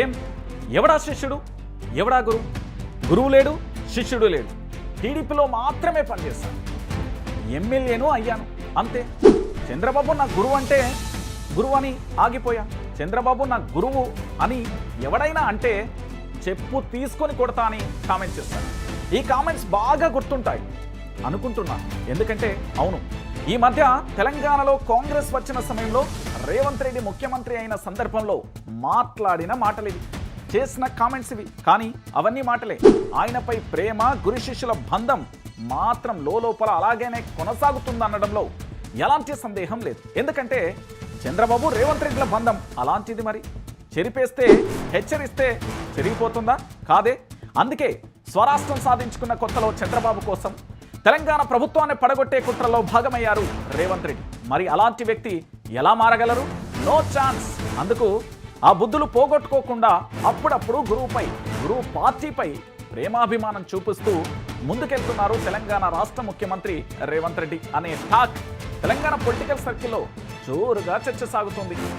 ఏం? ఎవడా శిష్యుడు? ఎవడా గురువు? గురువు లేడు శిష్యుడు లేడు. టీడీపీలో మాత్రమే పనిచేస్తాను ఎమ్మెల్యేను అయ్యాను అంతే. చంద్రబాబు నా గురువు అంటే గురువు అని ఆగిపోయా? చంద్రబాబు నా గురువు అని ఎవడైనా అంటే చెప్పు తీసుకొని కొడతా అని కామెంట్స్ చేస్తాను. ఈ కామెంట్స్ బాగా గుర్తుంటాయి అనుకుంటున్నా ఎందుకంటే అవును ఈ మధ్య తెలంగాణలో కాంగ్రెస్ వచ్చిన సమయంలో రేవంత్ రెడ్డి ముఖ్యమంత్రి అయిన సందర్భంలో మాట్లాడిన మాటలు ఇవి. చేసిన కామెంట్స్ ఇవి. కానీ అవన్నీ మాటలే. ఆయనపై ప్రేమ గురు శిష్యుల బంధం మాత్రం లోపల అలాగేనే కొనసాగుతుందనడంలో ఎలాంటి సందేహం లేదు. ఎందుకంటే చంద్రబాబు రేవంత్ రెడ్డిల బంధం అలాంటిది మరి. చెరిపేస్తే హెచ్చరిస్తే చెరిగిపోతుందా? కాదే. అందుకే స్వరాష్ట్రం సాధించుకున్న కొత్తలో చంద్రబాబు కోసం తెలంగాణ ప్రభుత్వాన్ని పడగొట్టే కుట్రలో భాగమయ్యారు రేవంత్ రెడ్డి. మరి అలాంటి వ్యక్తి ఎలా మారగలరు? No chance. అందుకు ఆ బుద్ధులు పోగొట్టుకోకుండా అప్పుడప్పుడు గురువుపై గురువు పార్టీపై ప్రేమాభిమానం చూపిస్తూ ముందుకెళ్తున్నారు తెలంగాణ రాష్ట్ర ముఖ్యమంత్రి రేవంత్ రెడ్డి అనే టాక్. తెలంగాణ పొలిటికల్ సర్కిల్లో జోరుగా చర్చ సాగుతుంది.